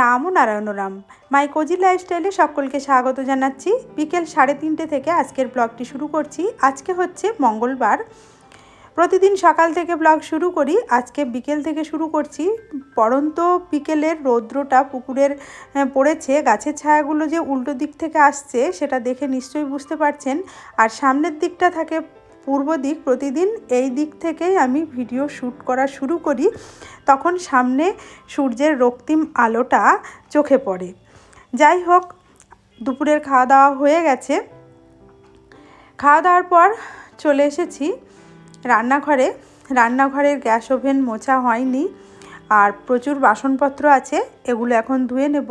রাম ও Narayan Ram. My cozy লাইফস্টাইলে সকলকে স্বাগত জানাচ্ছি। বিকেল সাড়ে তিনটে থেকে আজকের ব্লগটি শুরু করছি। আজকে হচ্ছে মঙ্গলবার। প্রতিদিন সকাল থেকে ব্লগ শুরু করি। আজকে বিকেল থেকে শুরু করছি। পরন্ত বিকেলের রৌদ্রটা পুকুরের পড়েছে। গাছের ছায়াগুলো যে উল্টো দিক থেকে আসছে, সেটা দেখে নিশ্চয়ই বুঝতে পারছেন। আর সামনের দিকটা থাকে পূর্ব দিক প্রতিদিন এই দিক থেকেই আমি ভিডিও শ্যুট করা শুরু করি। তখন সামনে সূর্যের রক্তিম আলোটা চোখে পড়ে। যাই হোক, দুপুরের খাওয়া দাওয়া হয়ে গেছে। খাওয়া দাওয়ার পর চলে এসেছি রান্নাঘরে। রান্নাঘরের গ্যাস ওভেন মোছা হয়নি। আর প্রচুর বাসনপত্র আছে, এগুলো এখন ধুয়ে নেব।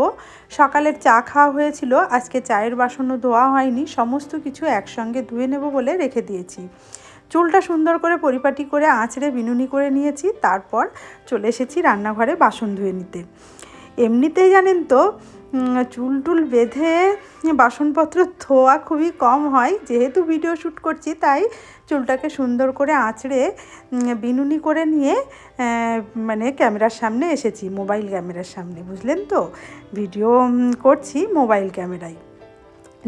সকালের চা খাওয়া হয়েছিল, আজকে চায়ের বাসনও ধোয়া হয়নি, সমস্ত কিছু একসঙ্গে ধুয়ে নেব বলে রেখে দিয়েছি। চুলটা সুন্দর করে পরিপাটি করে আঁচড়ে বিনুনি করে নিয়েছি, তারপর চলে এসেছি রান্নাঘরে বাসন ধুয়ে নিতে। এমনিতেই জানেন তো চুল টুল বেঁধে বাসনপত্র ধোয়া খুবই কম হয়। যেহেতু ভিডিও শ্যুট করছি, তাই চুলটাকে সুন্দর করে আঁচড়ে বিনুনি করে নিয়ে মানে ক্যামেরার সামনে এসেছি, মোবাইল ক্যামেরার সামনে, বুঝলেন তো? ভিডিও করছি মোবাইল ক্যামেরায়।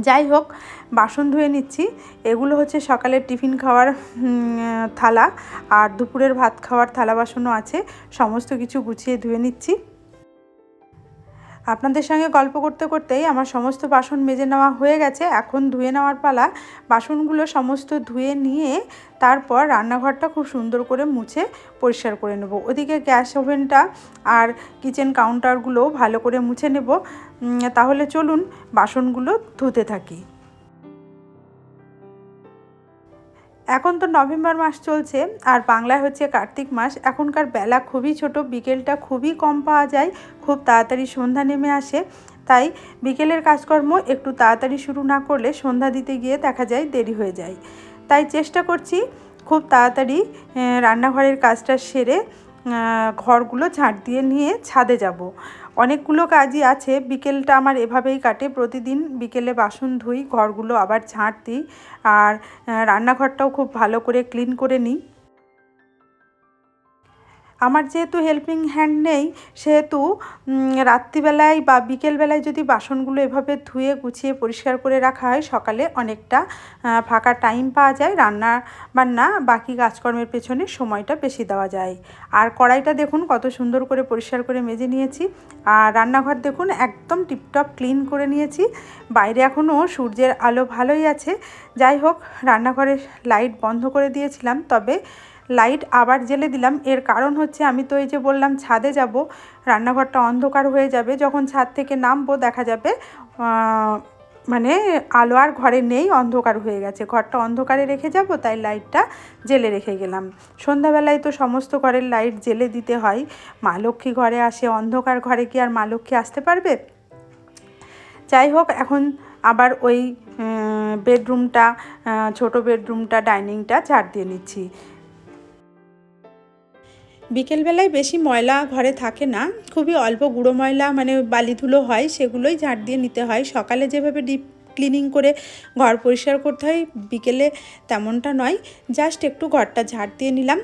যাই হোক, বাসন ধুয়ে নিচ্ছি। এগুলো হচ্ছে সকালের টিফিন খাওয়ার থালা, আর দুপুরের ভাত খাওয়ার থালা বাসনও আছে। সমস্ত কিছু গুছিয়ে ধুয়ে নিচ্ছি। আপনাদের সঙ্গে গল্প করতে করতেই আমার সমস্ত বাসন মেজে নেওয়া হয়ে গেছে। এখন ধুয়ে নেওয়ার পালা, বাসনগুলো সমস্ত ধুয়ে নিয়ে তারপর রান্নাঘরটা খুব সুন্দর করে মুছে পরিষ্কার করে নেব। ওদিকে গ্যাস ওভেনটা আর কিচেন কাউন্টারগুলোও ভালো করে মুছে নেব। তাহলে চলুন বাসনগুলো ধুতে থাকি। এখন তো নভেম্বর মাস চলছে, আর বাংলায় হচ্ছে কার্তিক মাস। এখনকার বেলা খুবই ছোট, বিকেলটা খুবই কম পাওয়া যায়, খুব তাড়াতাড়ি সন্ধ্যা নেমে আসে। তাই বিকেলের কাজকর্ম একটু তাড়াতাড়ি শুরু না করলে সন্ধ্যা দিতে গিয়ে দেখা যায় দেরি হয়ে যায়। তাই চেষ্টা করছি খুব তাড়াতাড়ি রান্নাঘরের কাজটা সেরে ঘরগুলো ঝাঁট দিয়ে নিয়ে ছাদে যাব। অনেকগুলো কাজই আছে। বিকেলটা আমার এভাবেই কাটে। প্রতিদিন বিকেলে বাসন ধুই, ঘরগুলো আবার ঝাঁট দিই। আর রান্নাঘরটাও খুব ভালো করে ক্লিন করে নিই। আমার যেহেতু হেল্পিং হ্যান্ড নেই, সেহেতু রাত্রিবেলায় বা বিকেলবেলায় যদি বাসনগুলো এভাবে ধুয়ে গুছিয়ে পরিষ্কার করে রাখা হয়, সকালে অনেকটা ফাঁকা টাইম পাওয়া যায়। রান্না বান্না বাকি কাজকর্মের পেছনে সময়টা বেশি দেওয়া যায়। আর কড়াইটা দেখুন কত সুন্দর করে পরিষ্কার করে মেজে নিয়েছি। আর রান্নাঘর দেখুন একদম টিপটপ ক্লিন করে নিয়েছি। বাইরে এখনও সূর্যের আলো ভালোই আছে। যাই হোক, রান্নাঘরের লাইট বন্ধ করে দিয়েছিলাম। তবে লাইট আবার জ্বেলে দিলাম। এর কারণ হচ্ছে আমি তো এই যে বললাম, ছাদে যাব, রান্নাঘরটা অন্ধকার হয়ে যাবে, যখন ছাদ থেকে নামবো দেখা যাবে মানে আলো আর ঘরে নেই, অন্ধকার হয়ে গেছে। ঘরটা অন্ধকারে রেখে যাব, তাই লাইটটা জেলে রেখে গেলাম। সন্ধ্যাবেলায় তো সমস্ত ঘরের লাইট জেলে দিতে হয়। মা লক্ষ্মী ঘরে আসে, অন্ধকার ঘরে কি আর মা লক্ষ্মী আসতে পারবে? যাই হোক, এখন আবার ওই বেডরুমটা ছোট বেডরুমটা, ডাইনিংটা ঝাড় দিয়ে নিচ্ছি। বিকেলবেলায় বেশি ময়লা ঘরে থাকে না, খুবই অল্প গুঁড়ো ময়লা মানে বালি ধুলো হয়, সেগুলোই ঝাড় দিয়ে নিতে হয়। সকালে যেভাবে ডিপ ক্লিনিং করে ঘর পরিষ্কার করতে হয়, বিকেলে তেমনটা নয় জাস্ট একটু ঘরটা ঝাড় দিয়ে নিলাম,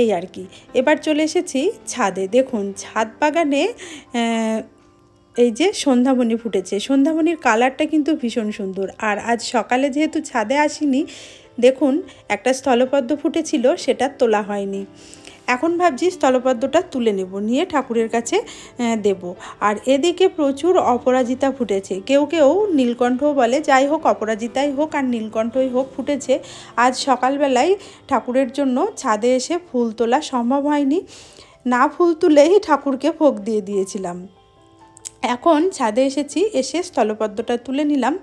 এই আর কি। এবার চলে এসেছি ছাদে। দেখুন, ছাদ বাগানে এই যে সন্ধ্যামণি ফুটেছে। সন্ধ্যামণির কালারটা কিন্তু ভীষণ সুন্দর। আর আজ সকালে যেহেতু ছাদে আসিনি, দেখুন, একটা স্থলপদ্ম ফুটেছিল, সেটা তোলা হয়নি। এখন ভাবছি স্থলপদ্মটা তুলে নেব, নিয়ে ঠাকুরের কাছে দেব। আর এদিকে প্রচুর অপরাজিতা ফুটেছে। কেউ কেউ নীলকণ্ঠ বলে, যাই হোক, অপরাজিতাই হোক আর নীলকণ্ঠই হোক, ফুটেছে। আজ সকালবেলায় ঠাকুরের জন্য ছাদে এসে ফুল তোলা সম্ভব হয়নি। না ফুল তুলেই ঠাকুরকে ভোগ দিয়ে দিয়েছিলাম। এখন ছাদে এসেছি, এসে স্থলপদ্মটা তুলে নিলাম।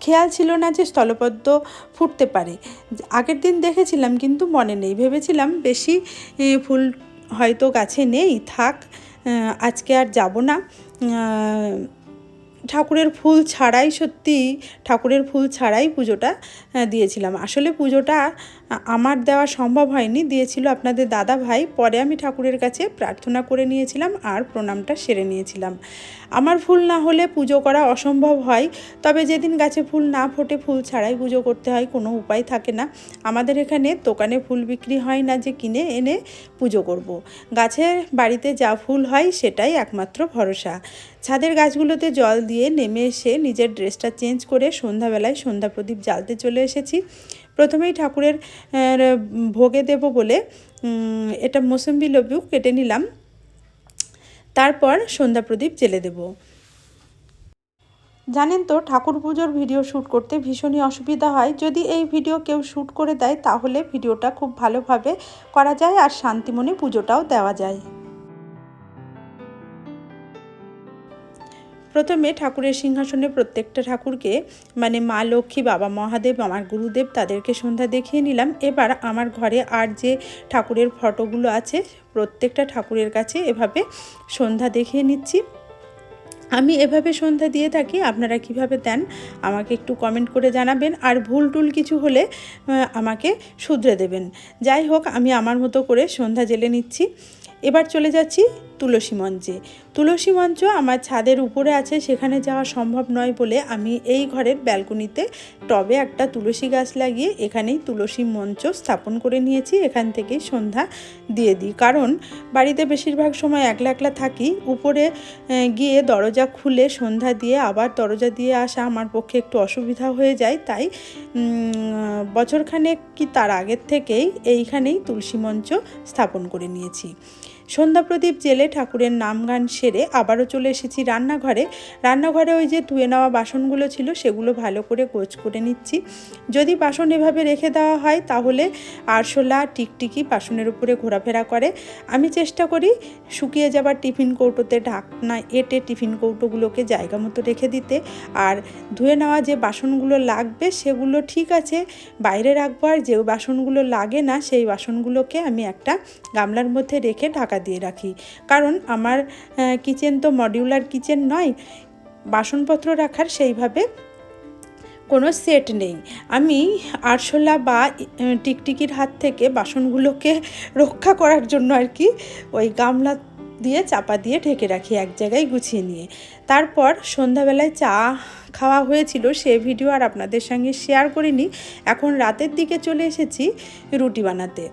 খেয়াল ছিল না যে স্থলপদ্ম ফুটতে পারে। আগের দিন দেখেছিলাম কিন্তু মনে নেই। ভেবেছিলাম বেশি ফুল হয়তো গাছে নেই। থাক আজকে আর যাব না। ঠাকুরের ফুল ছাড়াই সত্যি ঠাকুরের ফুল ছাড়াই পুজোটা দিয়েছিলাম। আসলে পুজোটা আমার দেওয়া সম্ভব হয়নি, দিয়েছিল আপনাদের দাদা ভাই। পরে আমি ঠাকুরের কাছে প্রার্থনা করে নিয়েছিলাম আর প্রণামটা সেরে নিয়েছিলাম। আমার ফুল না হলে পুজো করা অসম্ভব হয়, তবে যেদিন গাছে ফুল না ফোটে, ফুল ছাড়াই পুজো করতে হয়, কোনো উপায় থাকে না। আমাদের এখানে দোকানে ফুল বিক্রি হয় না যে কিনে এনে পুজো করব। গাছের বাড়িতে যা ফুল হয়, সেটাই একমাত্র ভরসা। ছাদের গাছগুলোতে জল দিয়ে নেমে এসে নিজের ড্রেসটা চেঞ্জ করে সন্ধ্যাবেলায় সন্ধ্যা প্রদীপ জ্বালতে চলে এসেছি। প্রথমেই ঠাকুরের ভোগে দেব বলে এটা মৌসুম্বি লেবু কেটে নিলাম। তারপর সন্ধ্যা প্রদীপ জেলে দেব। জানেন তো, ঠাকুর পুজোর ভিডিও শ্যুট করতে ভীষণই অসুবিধা হয়। যদি এই ভিডিও কেউ শ্যুট করে দেয়, তাহলে ভিডিওটা খুব ভালোভাবে করা যায় আর শান্তিমনে পুজোটাও দেওয়া যায়। প্রথমে ঠাকুরের সিংহাসনে প্রত্যেকটা ঠাকুরকে মানে মা লক্ষ্মী, বাবা মহাদেব, আমার গুরুদেব, তাদেরকে সন্ধ্যা দেখিয়ে নিলাম। এবার আমার ঘরে আর যে ঠাকুরের ফটোগুলো আছে, প্রত্যেকটা ঠাকুরের কাছে এভাবে সন্ধ্যা দেখিয়ে নিচ্ছি। আমি এভাবে সন্ধ্যা দিয়ে থাকি, আপনারা কীভাবে দেন আমাকে একটু কমেন্ট করে জানাবেন। আর ভুল টুল কিছু হলে আমাকে শুধরে দেবেন। যাই হোক, আমি আমার মতো করে সন্ধ্যা জেলে নিচ্ছি। এবার চলে যাচ্ছি তুলসী মঞ্চে। তুলসী মঞ্চ আমার ছাদের উপরে আছে, সেখানে যাওয়া সম্ভব নয় বলে আমি এই ঘরের ব্যালকনিতে টবে একটা তুলসী গাছ লাগিয়ে এখানেই তুলসী মঞ্চ স্থাপন করে নিয়েছি, এখান থেকেই সন্ধ্যা দিয়ে দিই। কারণ বাড়িতে বেশিরভাগ সময় একলা একলা থাকি, উপরে গিয়ে দরজা খুলে সন্ধ্যা দিয়ে আবার দরজা দিয়ে আসা আমার পক্ষে একটু অসুবিধা হয়ে যায়, তাই বছরখানেক কি তার আগের থেকেই এইখানেই তুলসী মঞ্চ স্থাপন করে নিয়েছি। সন্ধ্যা প্রদীপ জেলে ঠাকুরের নাম গান সেরে আবারও চলে এসেছি রান্নাঘরে। রান্নাঘরে ওই যে ধুয়ে নেওয়া বাসনগুলো ছিল, সেগুলো ভালো করে গোছ করে নিচ্ছি। যদি বাসন এভাবে রেখে দেওয়া হয়, তাহলে আরশোলা টিকটিকি বাসনের উপরে ঘোরাফেরা করে। আমি চেষ্টা করি শুকিয়ে যাবার টিফিন কৌটোতে ঢাকনা এঁটে টিফিন কৌটোগুলোকে জায়গা মতো রেখে দিতে। আর ধুয়ে নেওয়া যে বাসনগুলো লাগবে, সেগুলো ঠিক আছে, বাইরে রাখব। আর যে বাসনগুলো লাগে না, সেই বাসনগুলোকে আমি একটা গামলার মধ্যে রেখে ঢাকা দিয়ে রাখি। কারণ আমার কিচেন তো মডিউলার কিচেন নয়, বাসনপত্র রাখার সেইভাবে কোনো সেট নেই। আমি আরশোলা বা টিকটিকির হাত থেকে বাসনগুলোকে রক্ষা করার জন্য আর কি ওই গামলা দিয়ে চাপা দিয়ে ঢেকে রাখি এক জায়গায় গুছিয়ে নিয়ে। তারপর সন্ধ্যাবেলায় চা খাওয়া হয়েছিল, সে ভিডিও আর আপনাদের সঙ্গে শেয়ার করিনি। এখন রাতের দিকে চলে এসেছি রুটি বানাতে।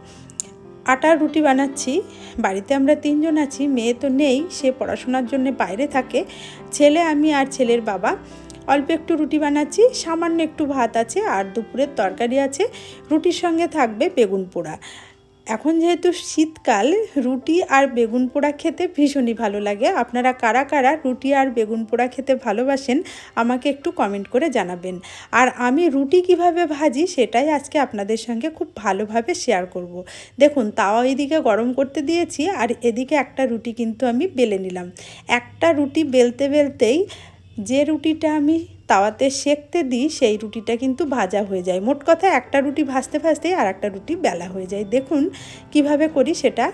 আটার রুটি বানাচ্ছি। বাড়িতে আমরা তিনজন আছি, মেয়ে তো নেই, সে পড়াশোনার জন্য বাইরে থাকে। ছেলে আমি আর ছেলের বাবা। অল্প একটু রুটি বানাচ্ছি, সামান্য একটু ভাত আছে আর দুপুরের তরকারি আছে। রুটির সঙ্গে থাকবে বেগুন পোড়া। এখন যেহেতু শীতকাল, রুটি আর বেগুন পোড়া খেতে ভীষণই ভালো লাগে। আপনারা কারা কারা রুটি আর বেগুন পোড়া খেতে ভালোবাসেন, আমাকে একটু কমেন্ট করে জানাবেন। আর আমি রুটি কীভাবে ভাজি, সেটাই আজকে আপনাদের সঙ্গে খুব ভালোভাবে শেয়ার করব। দেখুন, তাওয়া এদিকে গরম করতে দিয়েছি, আর এদিকে একটা রুটি কিন্তু আমি বেলে নিলাম। একটা রুটি বেলতে বেলতেই যে রুটিটা আমি তাওয়াতে সেঁকতে দিই, সেই রুটিটা কিন্তু ভাজা হয়ে যায়। মোট কথা একটা রুটি ভাজতে ভাজতেই আর একটা রুটি বেলা হয়ে যায়। দেখুন কীভাবে করি সেটা।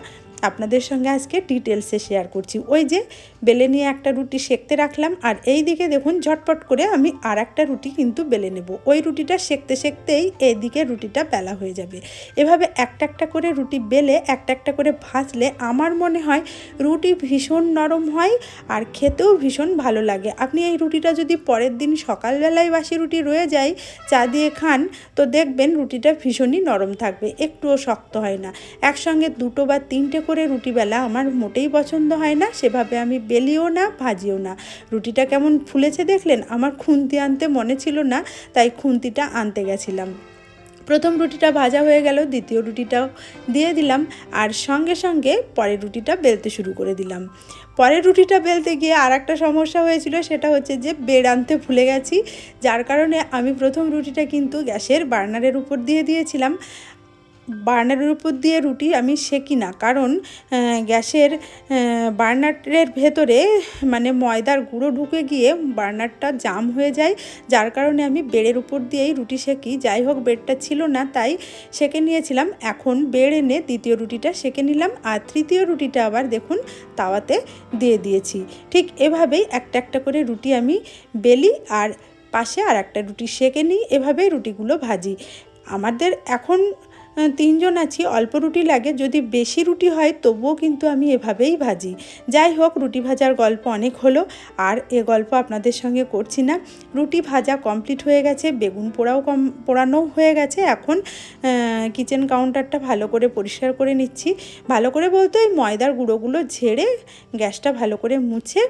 আপনাদের সঙ্গে আজকে ডিটেলসে শেয়ার করছি। ওই যে বেলে নিয়ে একটা রুটি সেকতে রাখলাম, আর এই দিকে দেখুন ঝটপট করে আমি আর একটা রুটি কিন্তু বেলে নেব। ওই রুটিটা সেকতে সেকতেই এইদিকে রুটিটা বেলা হয়ে যাবে। এভাবে একটা একটা করে রুটি বেলে, একটা একটা করে ভাজলে আমার মনে হয় রুটি ভীষণ নরম হয় আর খেতেও ভীষণ ভালো লাগে। আপনি এই রুটিটা যদি পরের দিন সকালবেলায় বাসি রুটি রয়ে যায়, চা দিয়ে খান, তো দেখবেন রুটিটা ভীষণই নরম থাকবে, একটুও শক্ত হয় না। একসঙ্গে দুটো বা তিনটে করে রুটি বেলা আমার মোটেই পছন্দ হয় না, সেভাবে আমি বেলিও না, ভাজিও না। রুটিটা কেমন ফুলেছে দেখলেন? আমার খুন্তি আনতে মনে ছিল না, তাই খুন্তিটা আনতে গেছিলাম। প্রথম রুটিটা ভাজা হয়ে গেল, দ্বিতীয় রুটিটাও দিয়ে দিলাম, আর সঙ্গে সঙ্গে পরের রুটিটা বেলতে শুরু করে দিলাম। পরের রুটিটা বেলতে গিয়ে আর একটা সমস্যা হয়েছিল, সেটা হচ্ছে যে বেড আনতে ভুলে গেছি, যার কারণে আমি প্রথম রুটিটা কিন্তু গ্যাসের বার্নারের উপর দিয়ে দিয়েছিলাম। বার্নারের উপর দিয়ে রুটি আমি সেকি না। কারণ গ্যাসের বার্নারের ভেতরে মানে ময়দার গুঁড়ো ঢুকে গিয়ে বার্নারটা জাম হয়ে যায়। যার কারণে আমি বেড়ের উপর দিয়েই রুটি সেকি। যাই হোক, বেডটা ছিল না, তাই সেকে নিয়েছিলাম। এখন বেড় এনে দ্বিতীয় রুটিটা সেকে নিলাম। আর তৃতীয় রুটিটা আবার দেখুন, তাওয়াতে দিয়ে দিয়েছি। ঠিক এভাবেই একটা একটা করে রুটি আমি বেলি আর পাশে আর একটা রুটি সেকে নিই। এভাবেই রুটিগুলো ভাজি। আমাদের এখন তিনজন আছি অল্প রুটি লাগে যদি বেশি রুটি হয় তবুও কিন্তু আমি এভাবেই ভাজি। যাই হোক রুটি ভাজার গল্প অনেক হলো আর এ গল্প আপনাদের সঙ্গে করছি না। রুটি ভাজা কমপ্লিট হয়ে গেছে বেগুন পোড়াও কম পোড়ানো হয়ে গেছে এখন কিচেন কাউন্টারটা ভালো করে পরিষ্কার করে নিচ্ছি। ভালো করে বলতে ওই ময়দার গুঁড়োগুলো ঝেড়ে গ্যাসটা ভালো করে মুছে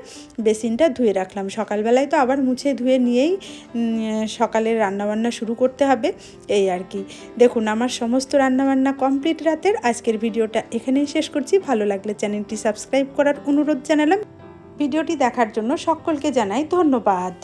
বেসিনটা ধুয়ে রাখলাম। সকালবেলায় তো আবার মুছে ধুয়ে নিয়েই উম, সকালের রান্নাবান্না শুরু করতে হবে এই আর কি। দেখুন আমার সমস্ত রান্নাবান্না কমপ্লিট রাতের আজকের ভিডিওটা এখানেই শেষ করছি। ভালো লাগলে চ্যানেলটি সাবস্ক্রাইব করার অনুরোধ জানালাম। ভিডিওটি দেখার জন্য সকলকে জানাই ধন্যবাদ।